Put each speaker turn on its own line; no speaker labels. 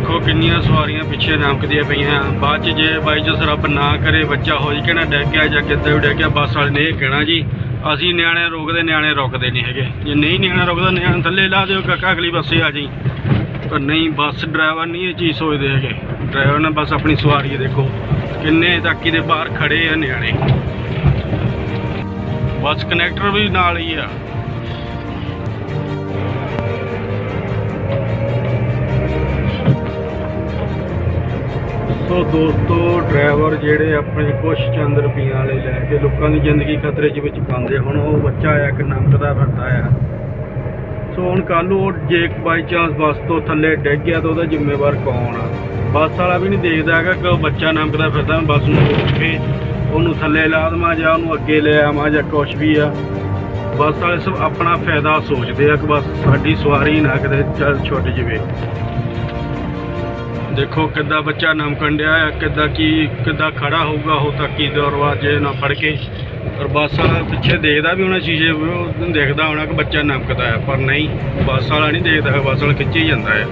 ਦੇਖੋ ਕਿੰਨੀਆਂ ਸਵਾਰੀਆਂ ਪਿੱਛੇ ਲੰਕਦੀਆਂ ਪਈਆਂ। ਬਾਅਦ ਚ ਜੇ ਬਾਈ ਜਸ ਰੱਬ ਨਾ ਕਰੇ, ਬੱਚਾ ਹੋ ਜੀ ਕਿਹੜਾ ਡਿੱਗ ਗਿਆ ਜਾਂ ਕਿੱਦਾਂ ਵੀ ਡਿੱਗ ਬੱਸ ਵਾਲੇ ਨੇ ਇਹ ਕਹਿਣਾ ਜੀ, ਅਸੀਂ ਨਿਆਣੇ ਰੋਕਦੇ, ਨਿਆਣੇ ਰੁਕਦੇ ਨਹੀਂ ਹੈਗੇ। ਜੇ ਨਹੀਂ ਨਿਆਣਾ ਰੁਕਦਾ, ਨਿਆਣੇ ਥੱਲੇ ਲਾ ਦਿਓ, ਕਾਕਾ ਅਗਲੀ ਬੱਸੇ ਆ ਜੀ। ਪਰ ਨਹੀਂ, ਬੱਸ ਡਰਾਈਵਰ ਨਹੀਂ ਇਹ ਚੀਜ਼ ਸੋਚਦੇ ਹੈਗੇ। ਡਰਾਈਵਰ ਨੇ ਬਸ ਆਪਣੀ ਸਵਾਰੀ ਦੇਖੋ, ਕਿੰਨੇ ਤਾਕੀ ਦੇ ਬਾਹਰ ਖੜੇ ਆ ਨਿਆਣੇ। ਬੱਸ ਕਨੈਕਟਰ ਵੀ ਨਾਲ ਹੀ ਆ। ਸੋ ਦੋਸਤੋ ਡਰਾਈਵਰ ਜਿਹੜੇ ਆਪਣੇ ਕੁਛ ਚੰਦ ਰੁਪਈਆਂ ਵਾਲੇ ਲੈ ਕੇ ਲੋਕਾਂ ਦੀ ਜ਼ਿੰਦਗੀ ਖਤਰੇ 'ਚ ਵਿੱਚ ਪਾਉਂਦੇ ਹੁਣ ਉਹ ਬੱਚਾ ਆ ਕਿ ਨੰਗਦਾ ਫਿਰਦਾ ਆ। ਸੋ ਹੁਣ ਕੱਲ ਨੂੰ ਉਹ ਜੇ ਬਾਈ ਚਾਂਸ ਬੱਸ ਤੋਂ ਥੱਲੇ ਡਿੱਗ ਗਿਆ ਤਾਂ ਉਹਦਾ ਜ਼ਿੰਮੇਵਾਰ ਕੌਣ ਆ? ਬੱਸ ਵਾਲਾ ਵੀ ਨਹੀਂ ਦੇਖਦਾ ਹੈਗਾ ਕਿ ਉਹ ਬੱਚਾ ਨੰਗਦਾ ਫਿਰਦਾ, ਬੱਸ ਨੂੰ ਰੋਕ ਕੇ ਉਹਨੂੰ ਥੱਲੇ ਲਾ ਦੇਵਾਂ ਜਾਂ ਉਹਨੂੰ ਅੱਗੇ ਲੈ ਆਵਾਂ ਜਾਂ ਕੁਛ ਵੀ ਆ। ਬੱਸ ਵਾਲੇ ਸਭ ਆਪਣਾ ਫਾਇਦਾ ਸੋਚਦੇ ਆ ਕਿ ਬਸ ਸਾਡੀ ਸਵਾਰੀ ਨਾ ਕਿਤੇ ਚੱਲ ਛੁੱਟ ਜਵੇ। ਦੇਖੋ ਕਿੱਦਾਂ ਬੱਚਾ ਨਮਕਣ ਡਿਆ ਆ, ਕਿੱਦਾਂ ਕੀ, ਕਿੱਦਾਂ ਖੜਾ ਹੋਊਗਾ, ਉਹ ਤਾਂ ਕੀ ਦਰਵਾਜ਼ੇ ਨਾ ਫੜ ਕੇ। ਔਰ ਬੱਸ ਵਾਲਾ ਪਿੱਛੇ ਦੇਖਦਾ ਵੀ ਹੋਣਾ, ਸ਼ੀਸ਼ੇ ਉਹਨੂੰ ਦੇਖਦਾ ਹੋਣਾ ਕਿ ਬੱਚਾ ਨਮਕਦਾ ਹੈ ਪਰ ਨਹੀਂ, ਬੱਸ ਵਾਲਾ ਨਹੀਂ ਦੇਖਦਾ ਬੱਸ ਵਾਲਾ ਖਿੱਚੀ ਜਾਂਦਾ ਹੈ